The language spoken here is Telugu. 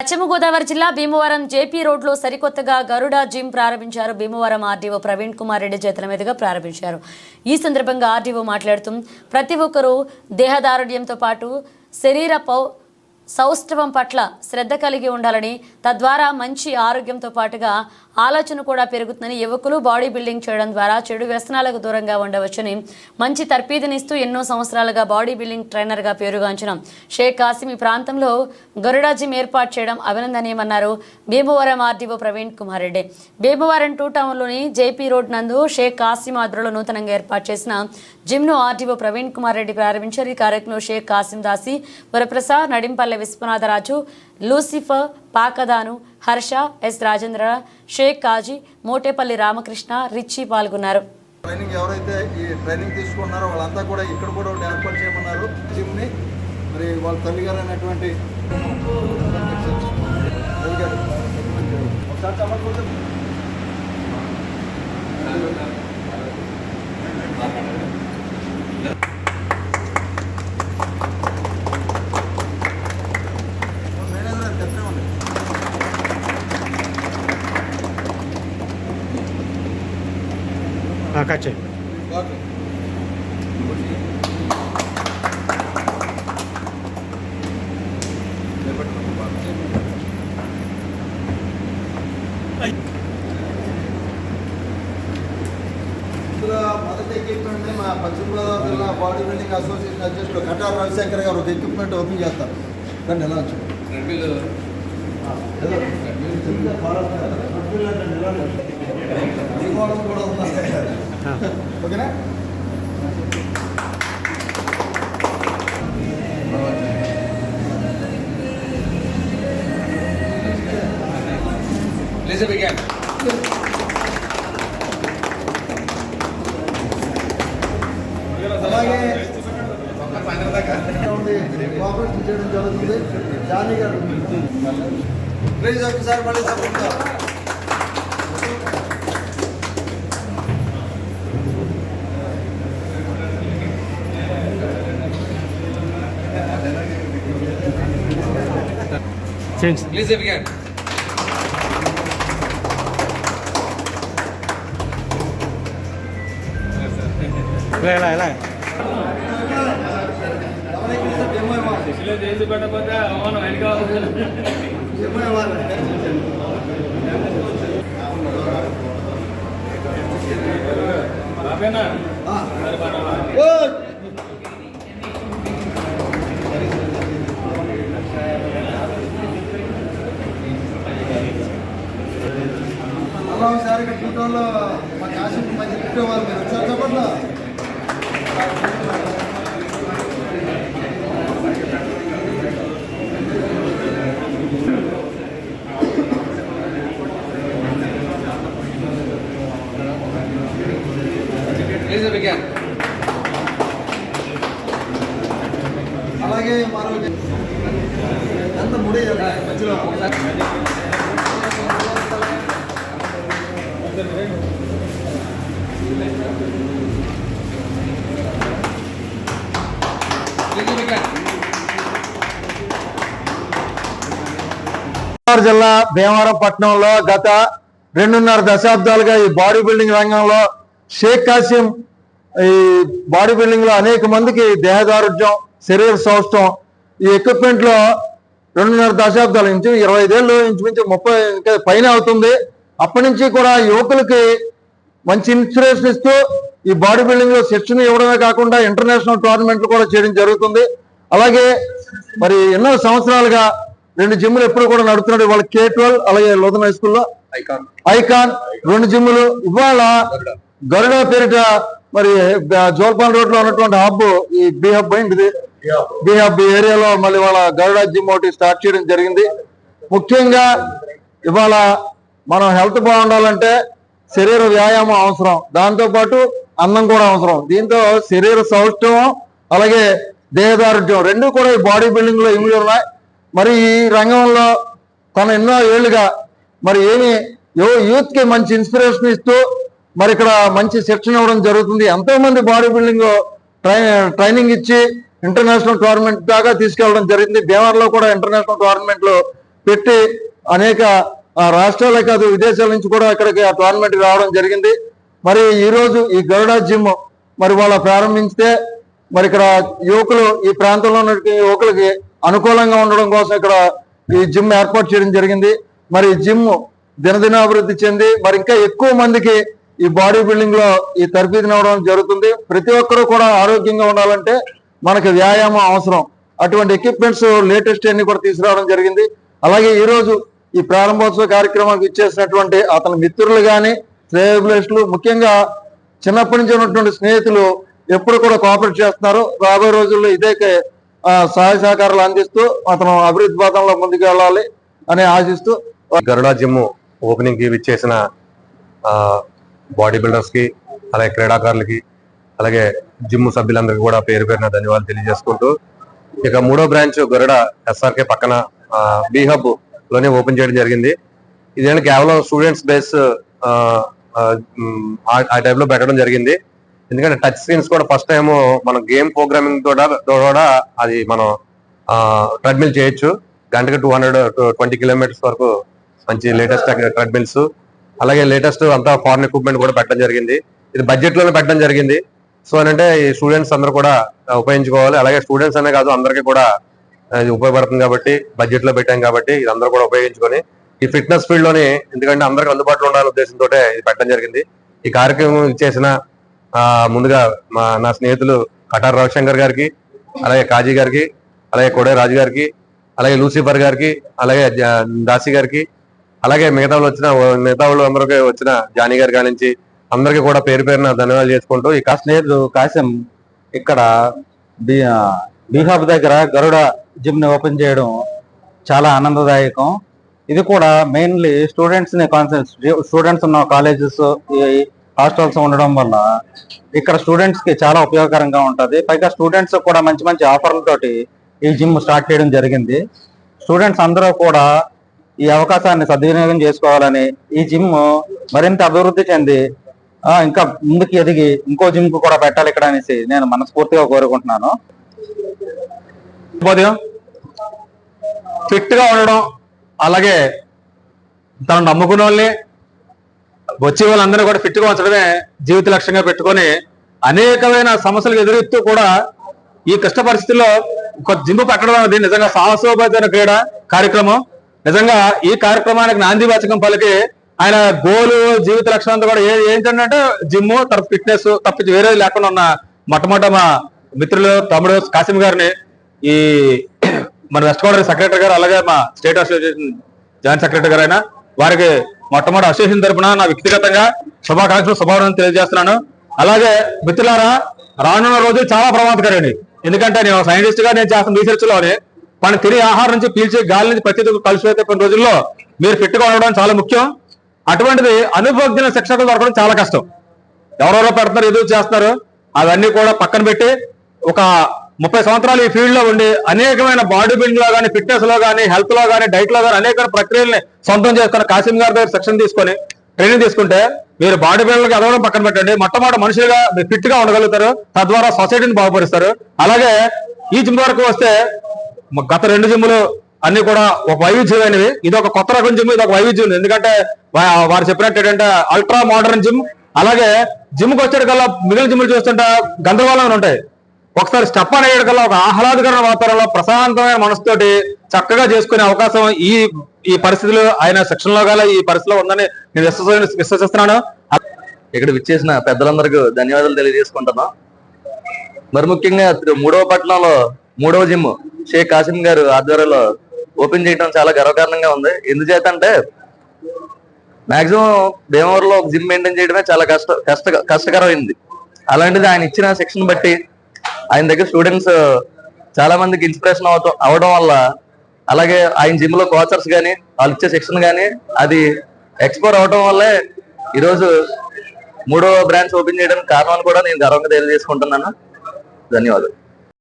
పశ్చిమ గోదావరి జిల్లా భీమవరం జేపీ రోడ్లో సరికొత్తగా గరుడ జిమ్ ప్రారంభించారు. భీమవరం ఆర్డీఓ ప్రవీణ్ కుమార్ రెడ్డి చేతుల మీదుగా ప్రారంభించారు. ఈ సందర్భంగా ఆర్డీఓ మాట్లాడుతూ ప్రతి ఒక్కరూ దేహదారుఢ్యంతో పాటు శరీర పౌ సౌష్ఠవం పట్ల శ్రద్ధ కలిగి ఉండాలని తద్వారా మంచి ఆరోగ్యంతో పాటుగా ఆలోచన కూడా పెరుగుతుందని యువకులు బాడీ బిల్డింగ్ చేయడం ద్వారా చెడు వ్యసనాలకు దూరంగా ఉండవచ్చని మంచి తర్పీదునిస్తూ ఎన్నో సంవత్సరాలుగా బాడీ బిల్డింగ్ ట్రైనర్గా పేరుగాంచిన షేక్ కాసిం ఈ ప్రాంతంలో గరుడా జిమ్ ఏర్పాటు చేయడం అభినందనీయమన్నారు. భీమవరం ఆర్డీఓ ప్రవీణ్ కుమార్ రెడ్డి. భీమవరం టూ టౌన్లోని జేపీ రోడ్ నందు షేక్ కాసిం ఆధ్వర్యంలో నూతనంగా ఏర్పాటు చేసిన జిమ్ను ఆర్డీఓ ప్రవీణ్ కుమార్ రెడ్డి ప్రారంభించారు. ఈ కార్యక్రమంలో షేక్ కాసిం దాసి వరప్రసాద్ నడింపల్లె విశ్వనాథరాజు లూసిఫర్ పాకదాను హర్ష ఎస్ రాజేంద్ర షేక్ కాజీ మోటేపల్లి రామకృష్ణ రిచ్చి పాల్గొన్నారు. ట్రైనింగ్ ఎవరైతే ఈ ట్రైనింగ్ తీసుకున్నారో వాళ్ళంతా కూడా ఇక్కడ కూడా ఒకటి ఏర్పాటు చేయమన్నారు. జిమ్ని మరి వాళ్ళ తల్లి గారు అనేటువంటి ఒకసారి చమ్మకపోతే మేనేజర్ గారు చెప్పే ఉంది కాచే ఓకే ఇందులో మొదటి ఎక్విప్మెంట్ మా పశ్చిమ గోదావరి జిల్లా బాడీ బిల్డింగ్ అసోసియేషన్ అధ్యక్షుడు కటార్ రవిశంకర్ గారు ఒక ఎక్విప్మెంట్ ఓపెన్ చేస్తారు కానీ ఎలా వచ్చి కూడా ఉందా ఓకేనా Please begin. అలాగే కోఆపరేషన్ చేయడం జరుగుతుంది జానీ గారు ప్లీజ్ ఒకసారి మళ్ళీ తప్పకుండా చేంజ్ Please begin. ఇలా ఇలా ఇలా డెమో ఇవ్వాలి డెమో ఒకసారి ఇక్కడ ఫోటోలో మా కాశీ మంచి గిఫ్ట్ మీరు. వచ్చారు చెప్పట్లా గోదావరి జిల్లా భీమవరం పట్టణంలో గత రెండున్నర దశాబ్దాలుగా ఈ బాడీ బిల్డింగ్ రంగంలో షేక్ కాసిం ఈ బాడీ బిల్డింగ్లో అనేక మందికి దేహదారుఢ్యం శరీర సౌష్టం ఈ ఎక్విప్మెంట్లో రెండున్నర దశాబ్దాల నుంచి ఇరవై ఐదేళ్ళు ఇంచుమించు ముప్పై ఇంకా పైన అవుతుంది. అప్పటి నుంచి కూడా యువకులకి మంచి ఇన్స్పిరేషన్ ఇస్తూ ఈ బాడీ బిల్డింగ్లో శిక్షణ ఇవ్వడమే కాకుండా ఇంటర్నేషనల్ టోర్నమెంట్లు కూడా చేయడం జరుగుతుంది. అలాగే మరి ఎన్నో సంవత్సరాలుగా రెండు జిమ్లు ఎప్పుడు కూడా నడుస్తున్నాడు ఇవాళ కే ట్వెల్వ్ అలాగే లోదన్ హై స్కూల్లో. ఐకాన్. రెండు జిమ్ములు. ఇవాళ గరుడ. పేరిట మరి జోల్పాన్ రోడ్లో ఉన్నటువంటి హబ్ ఈ బి హబ్ ఏంటిది? బి హబ్ ఏరియాలో మళ్ళీ వాళ్ళ గరుడ జిమ్ ఒకటి స్టార్ట్ చేయడం జరిగింది. ముఖ్యంగా ఇవాళ మనం హెల్త్ బాగుండాలంటే శరీర వ్యాయామం అవసరం. దాంతో పాటు అన్నం కూడా అవసరం. దీంతో శరీర సౌష్ఠవం అలాగే దేహదారుఢ్యం రెండు కూడా ఈ బాడీ బిల్డింగ్లో ఇమిడి ఉన్నాయి. మరి ఈ రంగంలో తన ఎన్నో ఏళ్ళుగా మరి ఏమి యూత్కి మంచి ఇన్స్పిరేషన్ ఇస్తూ మరి ఇక్కడ మంచి శిక్షణ ఇవ్వడం జరుగుతుంది. ఎంతో మంది బాడీ బిల్డింగ్ ట్రై ట్రైనింగ్ ఇచ్చి ఇంటర్నేషనల్ టోర్నమెంట్ దాకా తీసుకెళ్ళడం జరిగింది. భీమవరంలో కూడా ఇంటర్నేషనల్ టోర్నమెంట్లు పెట్టి అనేక రాష్ట్రాలే కాదు విదేశాల నుంచి కూడా ఇక్కడికి ఆ టోర్నమెంట్ రావడం జరిగింది. మరి ఈరోజు ఈ గరుడ జిమ్ మరి వాళ్ళ ప్రారంభించితే మరి ఇక్కడ యువకులు ఈ ప్రాంతంలో ఉన్న యువకులకి అనుకూలంగా ఉండడం కోసం ఇక్కడ ఈ జిమ్ ఏర్పాటు చేయడం జరిగింది. మరి జిమ్ దినదినాభివృద్ధి చెంది మరి ఇంకా ఎక్కువ మందికి ఈ బాడీ బిల్డింగ్లో ఈ తరబీతి అవడం జరుగుతుంది. ప్రతి ఒక్కరూ కూడా ఆరోగ్యంగా ఉండాలంటే మనకి వ్యాయామం అవసరం. అటువంటి ఎక్విప్మెంట్స్ లేటెస్ట్ అన్ని కూడా తీసుకురావడం జరిగింది. అలాగే ఈ రోజు ఈ ప్రారంభోత్సవ కార్యక్రమానికి ఇచ్చేసినటువంటి అతని మిత్రులు కానీ శ్రేయభిలాషులు ముఖ్యంగా చిన్నప్పటి నుంచి ఉన్నటువంటి స్నేహితులు ఎప్పుడు కూడా కోఆపరేట్ చేస్తున్నారు. రాబోయే రోజుల్లో ఇదే సహాయ సహకారాలు అందిస్తూ అతను అభివృద్ధి పథంలో ముందుకు వెళ్ళాలి అని ఆశిస్తూ గరుడా జిమ్ ఓపెనింగ్కి విచ్చేసిన బాడీ బిల్డర్స్కి అలాగే క్రీడాకారులకి అలాగే జిమ్ సభ్యులందరికీ కూడా పేరు పేరున ధన్యవాదాలు తెలియజేసుకుంటూ ఇక మూడో బ్రాంచ్ గరుడ ఎస్ఆర్కే పక్కన బీ హబ్లోనే ఓపెన్ చేయడం జరిగింది. ఇదేంటి కేవలం స్టూడెంట్స్ బేస్ ఆ టైప్లో పెట్టడం జరిగింది. ఎందుకంటే టచ్ స్క్రీన్స్ కూడా ఫస్ట్ టైం మనం గేమ్ ప్రోగ్రామింగ్ కూడా కూడా అది మనం ట్రెడ్మిల్ చేయొచ్చు. గంటకి టూ హండ్రెడ్ ట్వంటీ కిలోమీటర్స్ వరకు మంచి లేటెస్ట్ ట్రెడ్మిల్స్ అలాగే లేటెస్ట్ అంతా ఫారెన్ ఎక్విప్మెంట్ కూడా పెట్టడం జరిగింది. ఇది బడ్జెట్లోనే పెట్టడం జరిగింది. సో అంటే ఈ స్టూడెంట్స్ అందరూ కూడా ఉపయోగించుకోవాలి. అలాగే స్టూడెంట్స్ అనే కాదు అందరికీ కూడా ఇది ఉపయోగపడుతుంది కాబట్టి బడ్జెట్లో పెట్టాం కాబట్టి ఇది అందరూ కూడా ఉపయోగించుకొని ఈ ఫిట్నెస్ ఫీల్డ్లోని ఎందుకంటే అందరికి అందుబాటులో ఉండాలనే ఉద్దేశంతో ఇది పెట్టడం జరిగింది. ఈ కార్యక్రమం చేసిన ముందుగా మా నా స్నేహితులు కటార్ రవిశంకర్ గారికి అలాగే కాజీ గారికి అలాగే కొడే రాజు గారికి అలాగే లూసిఫర్ గారికి అలాగే దాసి గారికి అలాగే మిగతా వచ్చిన మిగతా వాళ్ళు అందరికీ వచ్చిన జానీ గారి కాడి నుంచి అందరికీ కూడా పేరు పేరున ధన్యవాదాలు చేసుకుంటూ ఈ స్నేహితుడు కాసిం ఇక్కడ బి బీహాబ్ దగ్గర గరుడ జిమ్ని ఓపెన్ చేయడం చాలా ఆనందదాయకం. ఇది కూడా మెయిన్లీ స్టూడెంట్స్ని కాన్సెప్ట్ స్టూడెంట్స్ ఉన్న కాలేజెస్ హాస్టల్స్ ఉండడం వల్ల ఇక్కడ స్టూడెంట్స్కి చాలా ఉపయోగకరంగా ఉంటుంది. పైగా స్టూడెంట్స్ కూడా మంచి మంచి ఆఫర్లతోటి ఈ జిమ్ స్టార్ట్ చేయడం జరిగింది. స్టూడెంట్స్ అందరూ కూడా ఈ అవకాశాన్ని సద్వినియోగం చేసుకోవాలని ఈ జిమ్ మరింత అభివృద్ధి చెంది ఆ, ఇంకా ముందుకు ఎదిగి ఇంకో జిమ్కు కూడా పెట్టాలి ఇక్కడ అనేసి నేను మనస్ఫూర్తిగా కోరుకుంటున్నాను. ఉదయం ఫిట్గా ఉండడం అలాగే తను నమ్ముకున్న వాళ్ళని వచ్చే వాళ్ళందరూ కూడా ఫిట్గా ఉంచడమే జీవిత లక్ష్యంగా పెట్టుకొని అనేకమైన సమస్యలు ఎదురెత్తూ కూడా ఈ కష్ట పరిస్థితుల్లో ఒక జిమ్ పెట్టడం అనేది నిజంగా సాహసోపేతమైన క్రీడ కార్యక్రమం. నిజంగా ఈ కార్యక్రమానికి నాంది వాచకం పలికి ఆయన గోలు జీవిత లక్ష్యం అంతా కూడా ఏ- ఏంటంటే జిమ్ తర్వాత ఫిట్నెస్ తప్పించి వేరేది లేకుండా ఉన్న మొట్టమొదట మా మిత్రులు తమ్ముడు కాసిం గారిని ఈ మన వెస్ట్ గోదావరి సెక్రటరీ గారు అలాగే మా స్టేట్ అసోసియేషన్ జాయింట్ సెక్రటరీ గారు అయినా వారికి మొట్టమొదటి అసోసియేషన్ తరపున నా వ్యక్తిగతంగా శుభాకాంక్షలు శుభాకాంక్షలు తెలియజేస్తున్నాను. అలాగే మిత్రులారా రానున్న రోజులు చాలా ప్రమాదకరండి ఎందుకంటే నేను సైంటిస్ట్గా నేను చేస్తున్న రీసెర్చ్లోనే మన తిరిగి ఆహారం నుంచి పీల్చే గాలి నుంచి ప్రతి కలిసిపోతే కొన్ని రోజుల్లో మీరు ఫిట్గా ఉండడం చాలా ముఖ్యం. అటువంటిది అనుభవజ్ఞ శిక్షకులు దొరకడం చాలా కష్టం. ఎవరెవరో పెడుతున్నారు ఎదురు చేస్తున్నారు అవన్నీ కూడా పక్కన పెట్టి ఒక ముప్పై సంవత్సరాలు ఈ ఫీల్డ్లో ఉండి అనేకమైన బాడీ బిల్డింగ్లో కానీ ఫిట్నెస్లో కానీ హెల్త్లో కానీ డైట్లో కానీ అనేక ప్రక్రియల్ని సొంతం చేసుకున్న కాసిం గారి దగ్గర శిక్షణ తీసుకొని ట్రైనింగ్ తీసుకుంటే మీరు బాడీ బిల్డర్కి ఎదవడం పక్కన పెట్టండి. మొట్టమొదటి మనుషులుగా మీరు ఫిట్గా ఉండగలుగుతారు. తద్వారా సొసైటీని బాగుపరుస్తారు. అలాగే ఈ జిమ్ వరకు వస్తే గత రెండు జిమ్లు అన్ని కూడా ఒక వైవిధ్యమైనవి ఇది ఒక కొత్త రకం జిమ్ ఇది ఒక వైవిధ్యం ఎందుకంటే వారు చెప్పినట్టు ఏంటంటే అల్ట్రా మోడర్న్ జిమ్ అలాగే జిమ్కి వచ్చేటికల్లా మిగిలిన జిమ్లు చూస్తుంటే గందరగోళంగా ఉంటాయి. ఒకసారి స్టెప్ అనేటికల్లా ఒక ఆహ్లాదకరమైన వాతావరణంలో ప్రశాంతమైన మనసుతోటి చక్కగా చేసుకునే అవకాశం ఈ ఈ పరిస్థితులు ఆయన సెక్షన్లో గల ఈ పరిస్థితిలో ఉందని నేను విశ్వసి- విశ్వసిస్తున్నాను. ఇక్కడ విచ్చేసిన పెద్దలందరికీ ధన్యవాదాలు తెలియజేసుకుంటున్నాం. మరి ముఖ్యంగా మూడవ పట్టణంలో మూడవ జిమ్ షేక్ కాసిం గారు ఆధ్వర్యంలో ఓపెన్ చేయడం చాలా గర్వకారణంగా ఉంది. ఎందుచేత అంటే మాక్సిమం భీమవరంలో ఒక జిమ్ మెయింటైన్ చేయడమే చాలా కష్ట కష్ట కష్టకరమైంది. అలాంటిది ఆయన ఇచ్చిన శిక్షణ బట్టి ఆయన దగ్గర స్టూడెంట్స్ చాలా మందికి ఇన్స్పిరేషన్ అవటం అవడం వల్ల అలాగే ఆయన జిమ్లో కోచర్స్ కానీ వాళ్ళు ఇచ్చే శిక్షణ కానీ అది ఎక్స్పోర్ అవడం వల్లే ఈరోజు మూడో బ్రాంచ్ ఓపెన్ చేయడానికి కారణం కూడా నేను గర్వంగా తెలియజేసుకుంటున్నాను. ధన్యవాదాలు.